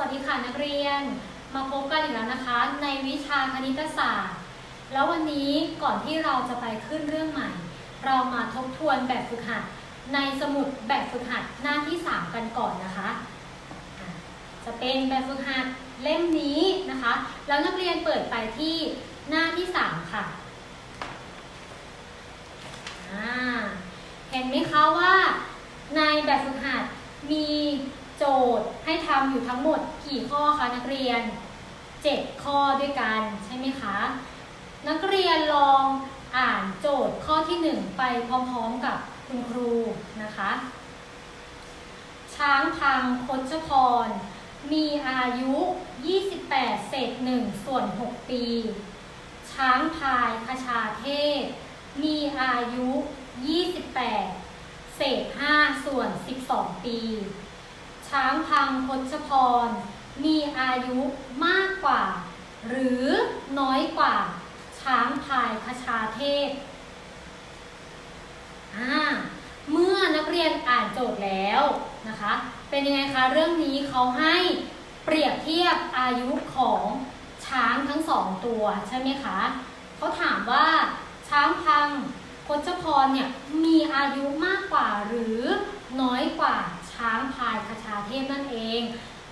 วัสดีค่ะนักเรียน มาพบกันอีกแล้วนะคะ ในวิชาคณิตศาสตร์ แล้ววันนี้ก่อนที่เราจะไปขึ้นเรื่องใหม่ เรามาทบทวนแบบฝึกหัด ในสมุดแบบฝึกหัดหน้าที่ 3 กันก่อนนะคะ จะเป็นแบบฝึกหัดเล่มนี้นะคะ แล้วนักเรียนเปิดไปที่หน้าที่ 3 ค่ะเห็นไหมคะว่าในแบบฝึกหัดมี ให้ทำอยู่ทั้งหมดกี่ข้อคะนักเรียน 7 ข้อด้วยกันใช่ไหมคะ นักเรียนลองอ่านโจทย์ข้อที่ 1 ไปพร้อมๆกับคุณครูนะคะ ช้างพังคชพร มีอายุ 28 เศษ1ส่วน 6 ปี ช้างพายคชาเทพ มีอายุ 28 เศษ5ส่วน 12 ปี ช้างพังพชพร มีอายุมากกว่า หรือน้อยกว่า ช้างพายคชาเทพเมื่อนักเรียนอ่านโจทย์แล้วนะคะ เป็นยังไงคะ เรื่องนี้เขาให้เปรียบเทียบอายุของช้างทั้งสองตัวใช่ไหมคะ เขาถามว่าช้างพังพชพรเนี่ยมีอายุมากกว่าหรือน้อยกว่า ช้างพายคชาเทพนั่นเอง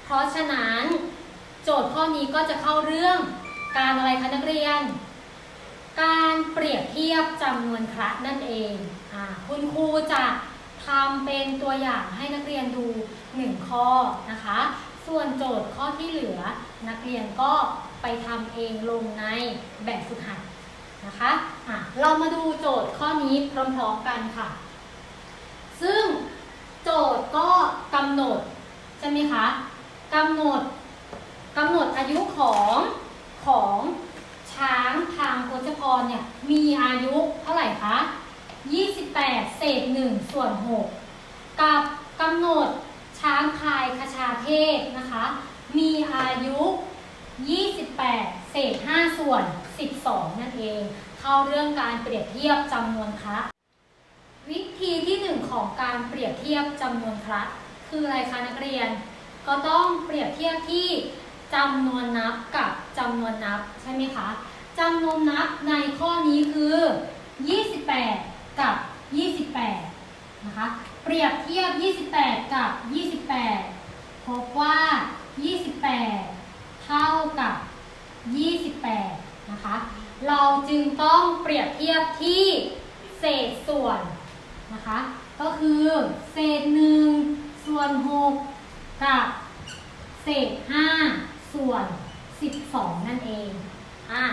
เพราะฉะนั้นโจทย์ข้อนี้ก็จะเข้าเรื่องการอะไรคะนักเรียน การเปรียบเทียบจำนวนครั้นั่นเองอคุณครูจะทำเป็นตัวอย่างให้นักเรียนดู 1 ข้อนะคะ ส่วนโจทย์ข้อที่เหลือ นักเรียนก็ไปทำเองลงในแบบฝึกหัดนะคะะเรามาดูโจทย์ข้อนี้พร้อมๆกันค่ะ ซึ่ง โจทย์ก็กำหนดใช่ไหมคะกำหนดกำหนดอายุของของช้างทางโคจพรเนี่ยมีอายุเท่าไหร่คะ28 เศษ 1 ส่วน 6 กับกำหนดช้างพายคชาเทพนะคะ มีอายุ 28 เศษ 5 ส่วน 12 นั่นเอง เข้าเรื่องการเปรียบเทียบจำนวนคะ ธีที่หนึ่งของการเปรียบเทียบจำนวนคระคืออะไรคะนักเรียน ก็ต้องเปรียบเทียบที่จำนวนนับกับจำนวนนับใช่ไหมคะจำนวนนับในข้อนี้คือ 28 กับ 28 นะคะ เปรียบเทียบ 28 กับ 28 พบว่า 28 เท่ากับ 28 นะคะ เราจึงต้องเปรียบเทียบที่เศษส่วน นะคะ ก็คือเศษหนึ่งส่วน6กับเศษ5ส่วน12นั่นเองอะ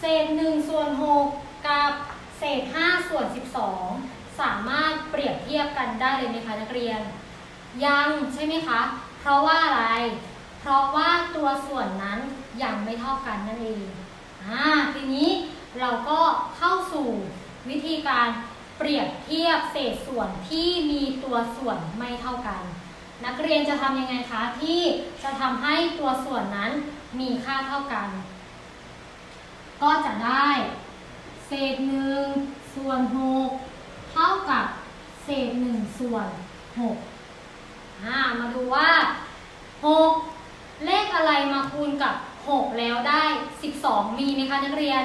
เศษ1ส่วน6กับเศษ5ส่วน12สามารถเปรียบเทียบกันได้เลยไหมคะนักเรียน ยังใช่ไหมคะ เพราะว่าอะไร เพราะว่าตัวส่วนนั้นยังไม่เท่ากันนั่นเองอ่าทีนี้เราก็เข้าสู่วิธีการ เปรียบเทียบเศษส่วนที่มีตัวส่วนไม่เท่ากัน นักเรียนจะทำยังไงคะที่จะทำให้ตัวส่วนนั้นมีค่าเท่ากัน ก็จะได้ เศษหนึ่งส่วนหกเท่ากับเศษหนึ่งส่วนหกมาดูว่าหกเลขอะไรมาคูณกับหกแล้วได้สิบสองมีไหมคะนักเรียน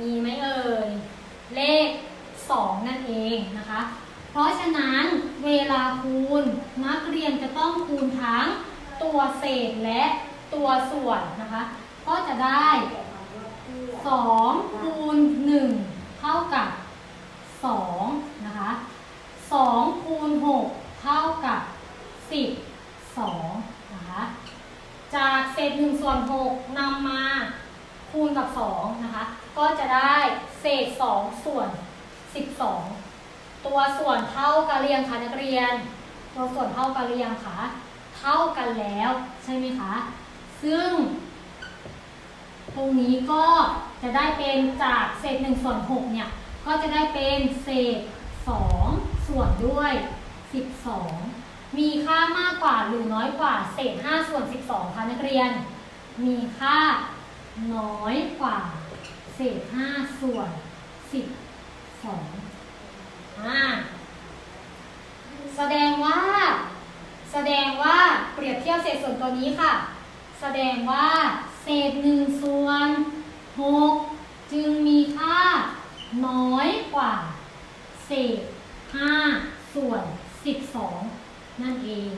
มีไหมเอ่ย เลข สองนั่นเองนะคะ เพราะฉะนั้นเวลาคูณนักเรียนจะต้องคูณทั้งตัวเศษและตัวส่วนนะคะ ก็จะได้2คูณ1เท่ากับ2นะคะ2คูณ6เท่ากับ 12นะคะจากเศษ1ส่วน6นำมาคูณกับ 2 นะคะ ก็จะได้เศษ 2 ส่วน 12 ตัวส่วนเท่ากันหรือยังคะนักเรียน ตัวส่วนเท่ากันหรือยังคะเท่ากันแล้วใช่ไหมคะ ซึ่ง ตรงนี้ก็จะได้เป็นจากเศษ1ส่วน6เนี่ยก็จะได้เป็นเศษ 2 ส่วนด้วย 12 มีค่ามากกว่าหรือน้อยกว่าเศษ 5 ส่วน 12คะนักเรียน มีค่าน้อยกว่าเศษ 5 ส่วน 12 อ่าแสดงว่า แสดงว่าเปรียบเทียบเศษส่วนตัวนี้ค่ะ แสดงว่าเศษหนึ่งส่วนหกจึงมีค่า น้อยกว่า เศษห้าส่วนสิบสองนั่นเอง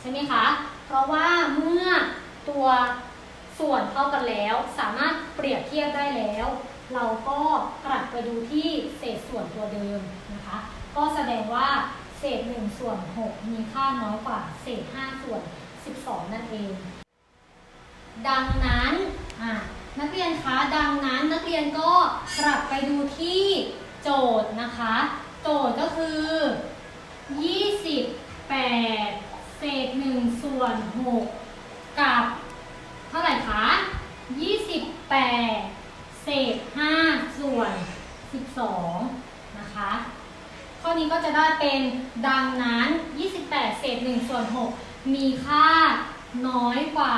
ใช่ไหมคะ เพราะว่าเมื่อตัวส่วนเท่ากันแล้ว สามารถเปรียบเทียบได้แล้ว เราก็กลับไปดูที่เศษส่วนตัวเดิมนะคะ ก็แสดงว่าเศษ 1 ส่วน 6 มีค่าน้อยกว่าเศษ 5 ส่วน 12 นั่นเอง ดังนั้นนักเรียนคะ ดังนั้นนักเรียนก็กลับไปดูที่โจทย์นะคะ โจทย์ก็คือ 28 เศษ 1 ส่วน 6 กับเท่าไหร่คะ 28 2นะคะ ข้อนี้ก็จะได้เป็นดังนั้น 28 เศษ1ส่วน 6 มีค่าน้อยกว่า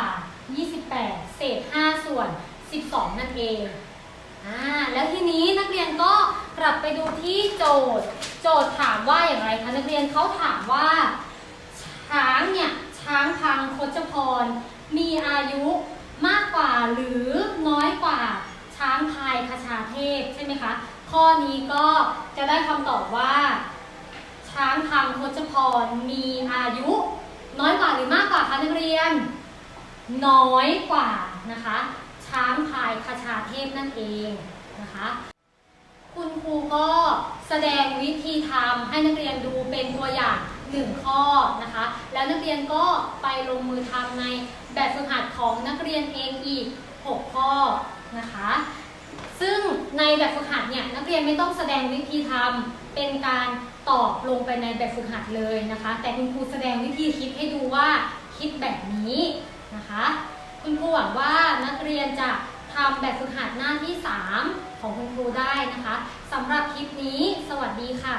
28 เศษ 5 ส่วน 12 นั่นเองอ่าแล้วทีนี้นักเรียนก็กลับไปดูที่โจทย์ โจทย์ถามว่าอย่างไรคะนักเรียนเขาถามว่า ช้างเนี่ย ช้างพังคจพร มีอายุมากกว่าหรือน้อยกว่าช้างพายคชาเทพใช่ไหมคะ ข้อนี้ก็จะได้คำตอบว่า ช้างพังคจพรมีอายุ น้อยกว่าหรือมากกว่าคะนักเรียน น้อยกว่านะคะ ช้างพายคชาเทพนั่นเองนะคะ คุณครูก็แสดงวิธีทำให้นักเรียนดูเป็นตัวอย่างหนึ่งข้อนะคะ แล้วนักเรียนก็ไปลงมือทำในแบบฝึกหัดของนักเรียนเองอีก 6 ข้อนะคะ ซึ่งในแบบฝึกหัดเนี่ยนักเรียนไม่ต้องแสดงวิธีทำเป็นการตอบลงไปในแบบฝึกหัดเลยนะคะ แต่คุณครูแสดงวิธีคิดให้ดูว่าคิดแบบนี้นะคะ คุณครูหวังว่านักเรียนจะทำแบบฝึกหัดหน้าที่ 3 ของคุณครูได้นะคะสำหรับคลิปนี้ สวัสดีค่ะ